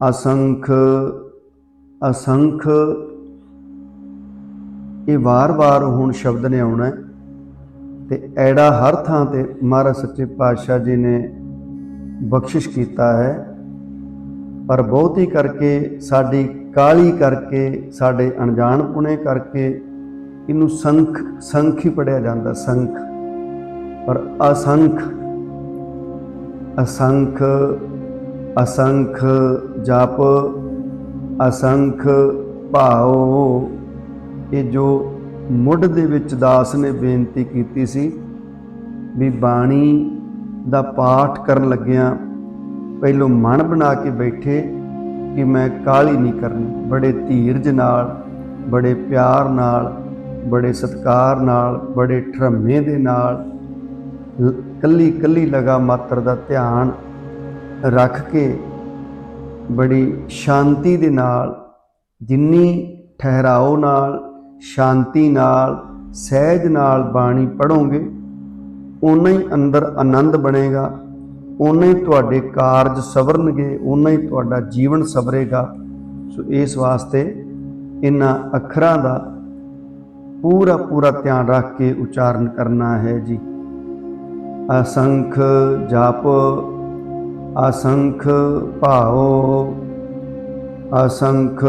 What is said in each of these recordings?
ਅਸੰਖ ਅਸੰਖ। ਇਹ ਵਾਰ-ਵਾਰ ਹੁਣ ਸ਼ਬਦ ਨੇ ਆਉਣਾ ਹੈ ਤੇ ਐੜਾ ਹਰ ਥਾਂ ਤੇ ਮਹਾਰਾਜ ਸੱਚੇ ਪਾਤਸ਼ਾਹ ਜੀ ਨੇ ਬਖਸ਼ਿਸ਼ ਕੀਤਾ ਹੈ। ਪਰ ਬਹੁਤੀ ਕਰਕੇ, ਸਾਡੀ ਕਾਲੀ ਕਰਕੇ, ਸਾਡੇ ਅਣਜਾਣਪੁਣੇ ਕਰਕੇ ਇਹਨੂੰ ਸੰਖ ਸੰਖ ਹੀ ਪੜਿਆ ਜਾਂਦਾ, ਸੰਖ। ਪਰ ਅਸੰਖ ਅਸੰਖ ਅਸੰਖ ਜਪ, ਅਸੰਖ ਭਾਉ। ਇਹ ਜੋ ਮੁੱਢ ਦੇ ਵਿੱਚ ਦਾਸ ਨੇ ਬੇਨਤੀ ਕੀਤੀ ਸੀ ਵੀ ਬਾਣੀ ਦਾ ਪਾਠ ਕਰਨ ਲੱਗਿਆਂ ਪਹਿਲੋਂ ਮਨ ਬਣਾ ਕੇ ਬੈਠੇ ਕਿ ਮੈਂ ਕਾਲੀ ਨਹੀਂ ਕਰਨੀ। ਬੜੇ ਧੀਰਜ ਨਾਲ, ਬੜੇ ਪਿਆਰ ਨਾਲ, ਬੜੇ ਸਤਿਕਾਰ ਨਾਲ, ਬੜੇ ਠਰਮੇ ਦੇ ਨਾਲ, ਲ- ਕੱਲੀ ਕੱਲੀ ਲਗਾ ਮਾਤਰ ਦਾ ਧਿਆਨ ਰੱਖ ਕੇ ਬੜੀ ਸ਼ਾਂਤੀ ਦੇ ਨਾਲ, ਜਿੰਨੀ ਠਹਿਰਾਓ ਨਾਲ, ਸ਼ਾਂਤੀ ਨਾਲ, ਸਹਿਜ ਨਾਲ ਬਾਣੀ ਪੜੋਗੇ ਉਨਾ ਹੀ ਅੰਦਰ ਆਨੰਦ ਬਣੇਗਾ ਉਨਾ ਹੀ ਤੁਹਾਡੇ ਕਾਰਜ ਸਵਰਨਗੇ ਉਨਾ ਹੀ ਤੁਹਾਡਾ ਜੀਵਨ ਸਵਰੇਗਾ। ਸੋ ਇਸ ਵਾਸਤੇ ਇਹਨਾਂ ਅੱਖਰਾਂ ਦਾ ਪੂਰਾ ਪੂਰਾ ਧਿਆਨ ਰੱਖ ਕੇ ਉਚਾਰਨ ਕਰਨਾ ਹੈ ਜੀ। ਅਸੰਖ ਜਪ ਅਸੰਖ ਭਾਉ, ਅਸੰਖ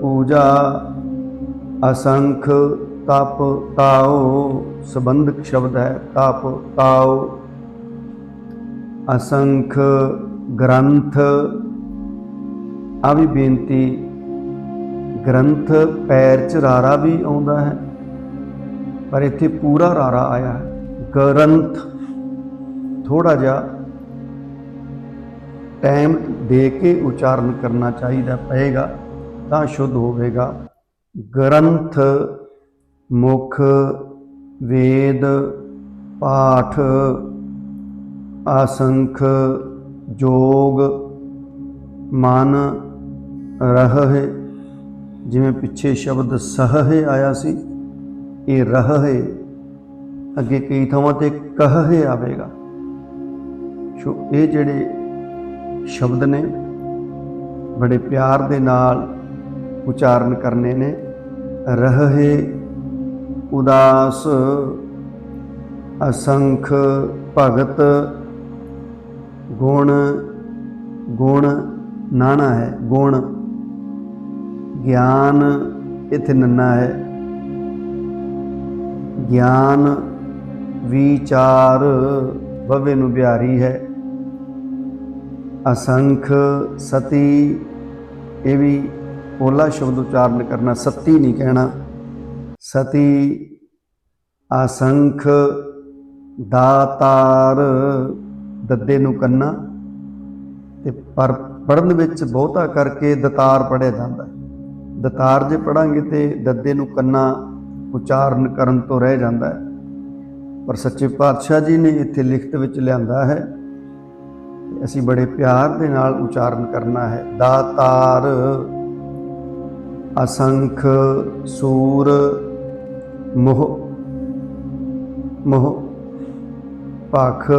ਪੂਜਾ, ਅਸੰਖ ਤਪ ਤਾਉ, ਸੰਬੰਧਕ ਸ਼ਬਦ ਹੈ ਤਪ ਤਾਉ। ਅਸੰਖ ਗ੍ਰੰਥ, ਆ ਵੀ ਬੇਨਤੀ, ਗ੍ਰੰਥ ਪੈਰ ਚ ਰਾਰਾ ਵੀ ਆਉਂਦਾ ਹੈ, ਪਰ ਇੱਥੇ ਪੂਰਾ ਰਾਰਾ ਆਇਆ ਹੈ। ਗ੍ਰੰਥ ਥੋੜਾ ਜਿਹਾ ਟਾਈਮ ਦੇ ਕੇ ਉਚਾਰਨ ਕਰਨਾ ਚਾਹੀਦਾ ਪਏਗਾ, ਤਾਂ ਸ਼ੁੱਧ ਹੋਵੇਗਾ। ਗ੍ਰੰਥ, ਮੁਖ, ਵੇਦ, ਪਾਠ ਆਸੰਖ ਜੋਗ, ਮਨ, ਰਹ ਹੈ ਜਿਵੇਂ ਪਿੱਛੇ ਸ਼ਬਦ ਸਹਿ ਆਇਆ ਸੀ, ਇਹ ਰਹਿ, ਅੱਗੇ ਕਈ ਥਾਵਾਂ ਤੇ ਕਹ ਕਹਿ ਆਵੇਗਾ। ਸੋ ਇਹ ਜਿਹੜੇ ਸ਼ਬਦ ਨੇ ਬੜੇ ਪਿਆਰ ਦੇ ਨਾਲ ਉਚਾਰਨ ਕਰਨੇ ਨੇ। ਰਹੇ ਉਦਾਸ, ਅਸੰਖ ਭਗਤ, ਗੁਣ ਗੁਣ ਨਾਣਾ ਹੈ, ਗੁਣ। ਗਿਆਨ ਇਥੇ ਨੰਨਾ ਹੈ। ਗਿਆਨ, ਵਿਚਾਰ, ਬਵੇ ਨੂੰ ਬਿਹਾਰੀ ਹੈ। ਅਸੰਖ ਸਤੀ, ਇਹ ਵੀ ਪੋਲਾ ਸ਼ਬਦ ਉਚਾਰਨ ਕਰਨਾ, ਸਤੀ ਨਹੀਂ ਕਹਿਣਾ। ਸਤੀ, ਅਸੰਖ, ਦਾਤਾਰ, ਦੱਦੇ ਨੂੰ ਕੰਨਾ। ਤੇ ਪਰ ਪੜਨ ਵਿੱਚ ਬਹੁਤਾ ਕਰਕੇ ਦਤਾਰ ਪੜਿਆ ਜਾਂਦਾ। ਦਤਾਰ ਜੇ ਪੜਾਂਗੇ ਤੇ ਦੱਦੇ ਨੂੰ ਕੰਨਾ ਉਚਾਰਨ ਕਰਨ ਤੋਂ ਰਹਿ ਜਾਂਦਾ ਹੈ। ਪਰ ਸੱਚੇ ਪਾਤਸ਼ਾਹ ਜੀ ਨੇ ਇੱਥੇ ਲਿਖਤ ਵਿੱਚ ਲਿਆਂਦਾ ਹੈ ਅਸੀਂ ਬੜੇ ਪਿਆਰ ਦੇ ਨਾਲ ਉਚਾਰਨ ਕਰਨਾ ਹੈ। ਦਾਤਾਰ, ਅਸੰਖ, ਸੂਰ, ਮੋਹ ਮੋਹ ਪਖ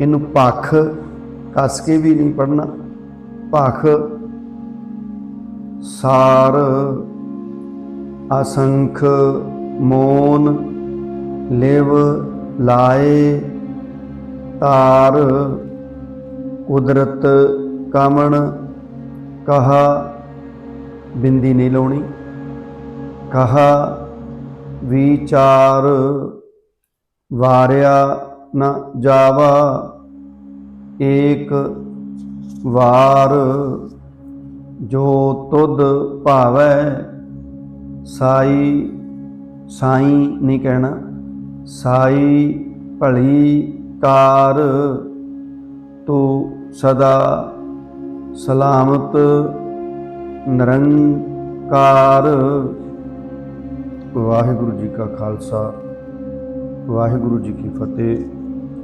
ਇਹਨੂੰ ਪਖ ਕੱਸ ਕੇ ਵੀ ਨਹੀਂ ਪੜਨਾ ਪਖ ਸਾਰ, ਅਸੰਖ, ਮੋਨ, ਲਿਵ, ਲਾਏ ਤਾਰ ਕੁਦਰਤ ਕਾਮਣ ਕਹਾ ਬਿੰਦੀ ਨਹੀਂ ਲਾਉਣੀ, ਕਹਾ ਵਿਚਾਰ ਵਾਰਿਆ ਨਾ ਜਾਵਾ, ਏਕ ਵਾਰ ਜੋ ਤੁਧ ਭਾਵੈ, ਸਾਈ ਸਾਈ ਨਹੀਂ ਕਹਿਣਾ, ਸਾਈ ਭਲੀ ਕਾਰ ਤੂੰ ਸਦਾ ਸਲਾਮਤ ਨਿਰੰਕਾਰ। ਵਾਹਿਗੁਰੂ ਜੀ ਕਾ ਖਾਲਸਾ ਵਾਹਿਗੁਰੂ ਜੀ ਕੀ ਫਤਿਹ।